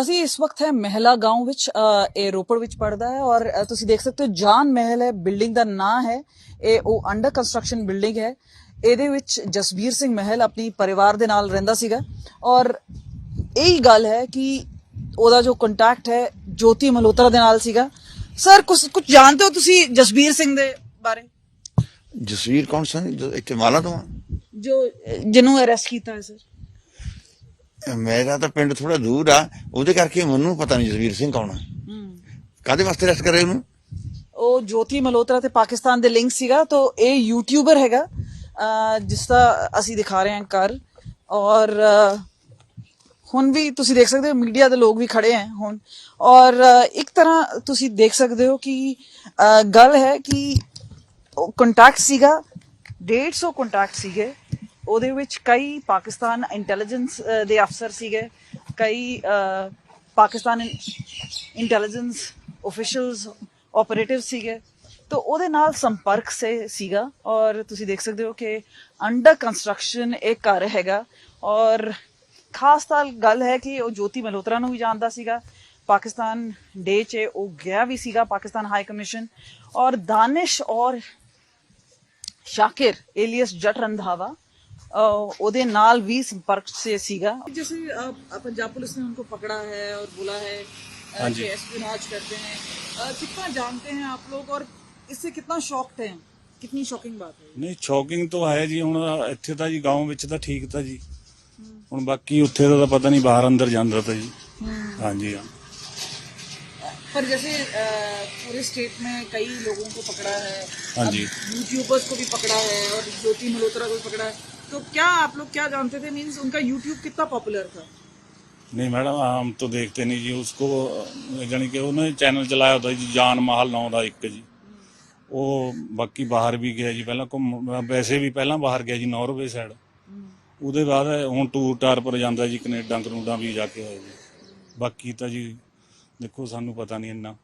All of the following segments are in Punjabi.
ਅਸੀਂ ਇਸ ਵਕਤ ਹੈ ਮਹਿਲਾ ਗਾਉਂ ਵਿੱਚ ਇਹ ਰੋਪੜ ਵਿੱਚ ਪੜਦਾ ਹੈ ਔਰ ਤੁਸੀਂ ਦੇਖ ਸਕਦੇ ਹੋ ਜਾਨ ਮਹਿਲ ਹੈ ਬਿਲਡਿੰਗ ਦਾ ਨਾਂ ਹੈ ਇਹ ਉਹ ਅੰਡਰ ਕੰਸਟਰਕਸ਼ਨ ਬਿਲਡਿੰਗ ਹੈ। ਇਹਦੇ ਵਿੱਚ ਜਸਬੀਰ ਸਿੰਘ ਮਹਿਲ ਆਪਣੀ ਪਰਿਵਾਰ ਦੇ ਨਾਲ ਰਹਿੰਦਾ ਸੀਗਾ ਔਰ ਇਹੀ ਗੱਲ ਹੈ ਕਿ ਉਹਦਾ ਜੋ ਕੰਟੈਕਟ ਹੈ ਜੋਤੀ ਮਲਹੋਤਰਾ ਦੇ ਨਾਲ ਸੀਗਾ। ਸਰ ਕੁਝ ਕੁਝ ਜਾਣਦੇ ਹੋ ਤੁਸੀਂ ਜਸਬੀਰ ਸਿੰਘ ਦੇ ਬਾਰੇ? ਜਸਵੀਰ ਕੌਣ ਸਨ? ਇੱਥੇ ਮਾਲਾ ਤੋਂ ਆ? ਜੋ ਜਿਹਨੂੰ ਅਰੈਸਟ ਕੀਤਾ ਹੈ ਸਰ ਮੇਰਾ ਤਾਂ ਪਿੰਡ ਥੋੜਾ ਦੂਰ ਆ ਉਹਦੇ ਕਰਕੇ ਮੈਨੂੰ ਪਤਾ ਨਹੀਂ ਜਸਵੀਰ ਸਿੰਘ ਕੌਣ ਆ। ਕਾਦੇ ਵਾਸਤੇ ਰੈਸਟ ਕਰੇ ਉਹਨੂੰ? ਉਹ ਜੋਤੀ ਮਲਹੋਤਰਾ ਤੇ ਪਾਕਿਸਤਾਨ ਦੇ ਲਿੰਕ ਸੀਗਾ ਤਾਂ ਇਹ ਯੂਟਿਊਬਰ ਹੈਗਾ। ਜਿਸ ਦਾ ਅਸੀਂ ਦਿਖਾ ਰਹੇ ਹਾਂ ਘਰ। ਔਰ ਹੁਣ ਵੀ ਤੁਸੀਂ ਦੇਖ ਸਕਦੇ ਹੋ ਮੀਡੀਆ ਦੇ ਲੋਕ ਵੀ ਖੜੇ ਹੈ ਹੁਣ। ਔਰ ਇੱਕ ਤਰ੍ਹਾਂ ਤੁਸੀਂ ਦੇਖ ਸਕਦੇ ਹੋ ਕਿ ਗੱਲ ਹੈ ਕਿ ਕੰਟੈਕਟ ਸੀਗਾ 150 ਕੰਟੈਕਟ ਸੀਗੇ। ਉਹਦੇ ਵਿੱਚ ਕਈ ਪਾਕਿਸਤਾਨ ਇੰਟੈਲੀਜੈਂਸ ਦੇ ਅਫਸਰ ਸੀਗੇ, ਕਈ ਪਾਕਿਸਤਾਨ ਇੰਟੈਲੀਜੈਂਸ ਅਫੀਸ਼ੀਅਲਸ ਆਪਰੇਟਿਵ ਸੀਗੇ। ਤੋ ਉਹਦੇ ਨਾਲ ਸੰਪਰਕ ਸੇ ਸੀਗਾ ਔਰ ਤੁਸੀਂ ਦੇਖ ਸਕਦੇ ਹੋ ਕਿ ਅੰਡਰ ਕੰਸਟਰਕਸ਼ਨ ਇੱਕ ਘਰ ਹੈਗਾ ਔਰ ਖਾਸ ਤਾਂ ਗੱਲ ਹੈ ਕਿ ਉਹ ਜੋਤੀ ਮਲਹੋਤਰਾ ਨੂੰ ਵੀ ਜਾਣਦਾ ਸੀਗਾ। ਪਾਕਿਸਤਾਨ ਡੇ 'ਚ ਉਹ ਗਿਆ ਵੀ ਸੀਗਾ, ਪਾਕਿਸਤਾਨ ਹਾਈ ਕਮਿਸ਼ਨ ਔਰ ਦਾਨਿਸ਼ ਔਰ ਸ਼ਾਕਿਰ ਏਲੀਅਸ ਜਟ ਰੰਧਾਵਾ ਉਹਦੇ ਨਾਲ ਵੀ ਸੰਪਰਕ से ਸੀਗਾ जैसे अ, पंजाब पुलिस ने उनको पकड़ा है और बोला है हाँ जी। कि एस्पिनाज करते हैं अ, कितना जानते हैं आप लोग और इससे कितना शॉक्ड हैं कितनी शॉकिंग बात है ਨਹੀਂ ਸ਼ੌਕਿੰਗ ਤਾਂ ਹੈ ਜੀ ਹੁਣ ਇੱਥੇ ਤਾਂ ਜੀ گاؤں ਵਿੱਚ ਤਾਂ ਠੀਕ ਤਾਂ ਜੀ ਹੁਣ ਬਾਕੀ ਉੱਥੇ ਦਾ ਤਾਂ ਪਤਾ ਨਹੀਂ ਬਾਹਰ ਅੰਦਰ ਜਾਂਦਾ ਤਾਂ ਜੀ ਹਾਂਜੀ ਹਾਂ पर जैसे अ, पूरे स्टेट में कई लोगों को पकड़ा है हाँ अब जी। यूट्यूबर्स को भी पकड़ा है और ज्योति मल्होत्रा को भी पकड़ा है तो क्या आप लोग क्या जानते थे मीन्स उनका यूट्यूब कितना पॉपुलर था नहीं मैडम हम तो देखते नहीं जी उसको ਜਾਣੀ ਕਿ ਉਹਨੇ ਚੈਨਲ ਚਲਾਇਆ ਹੁੰਦਾ ਜੀ ਜਾਨ ਮਹਲ ਨਾਂ ਦਾ ਇੱਕ ਜੀ ਉਹ ਬਾਕੀ ਬਾਹਰ ਵੀ ਗਿਆ ਜੀ ਪਹਿਲਾਂ ਘੁੰਮ ਵੈਸੇ ਵੀ ਪਹਿਲਾਂ ਬਾਹਰ ਗਿਆ ਜੀ ਨਾਰਵੇ ਸਾਈਡ ਉਹਦੇ ਬਾਅਦ ਹੁਣ ਟੂਰ ਟਾਰ ਪਰ ਜਾਂਦਾ ਜੀ ਕੈਨੇਡਾ ਕਨੂਡਾ ਵੀ ਜਾ ਕੇ ਆਇਆ ਜੀ ਬਾਕੀ ਤਾਂ ਜੀ ਦੇਖੋ ਸਾਨੂੰ ਪਤਾ ਨਹੀਂ ਇੰਨਾ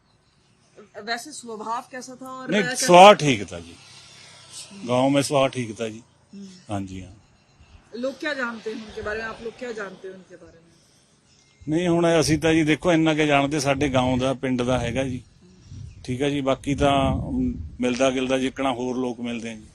वैसे स्वभाव कैसा था और नहीं कैसा- स्वास्थ्य ठीक था जी गांव में स्वास्थ्य ठीक था जी ਹਾਂਜੀ ਹਾਂ। ਲੋਕ क्या जानते हैं उनके बारे में आप लोग क्या जानते हैं उनके ਨਹੀਂ ਹੁਣ ਅਸੀਂ ਤਾਂ ਜੀ ਦੇਖੋ ਇੰਨਾ ਕਿ ਜਾਣਦੇ ਸਾਡੇ ਗਾਉਂ ਦਾ ਪਿੰਡ ਦਾ ਹੈਗਾ ਜੀ। ਠੀਕ ਹੈ ਜੀ ਬਾਕੀ ਤਾਂ ਮਿਲਦਾ ਗਿਲਦਾ ਜਿੱਕਣਾ ਹੋਰ ਲੋਕ ਮਿਲਦੇ ਆ ਜੀ।